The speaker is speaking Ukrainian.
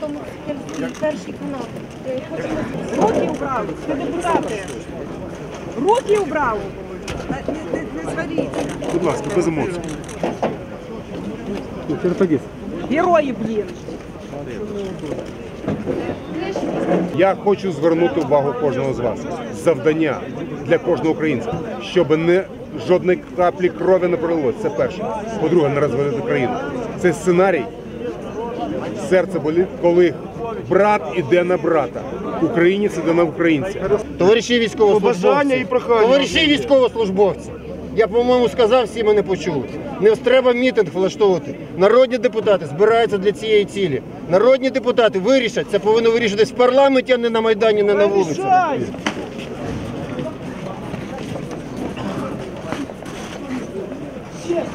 Тому перший канал. Руки убрали, це депутати. Руки убрали. Не, не, не сваріться. Будь ласка, без емоцій. Герої, блін. Я хочу звернути увагу кожного з вас. Завдання для кожного українця, щоб не жодної каплі крові не пролилось. Це перше. По-друге, не розвалити країну. Це сценарій. Серце болить, коли брат іде на брата. Українець іде на українця. Товариші військовослужбовці, Побажання і прохання. товариші військовослужбовці, я, по-моєму, сказав, всі мене почули. Не треба мітинг влаштовувати. Народні депутати збираються для цієї цілі. Народні депутати вирішать, це повинно вирішитись в парламенті, а не на Майдані, не на вулиці. Честно.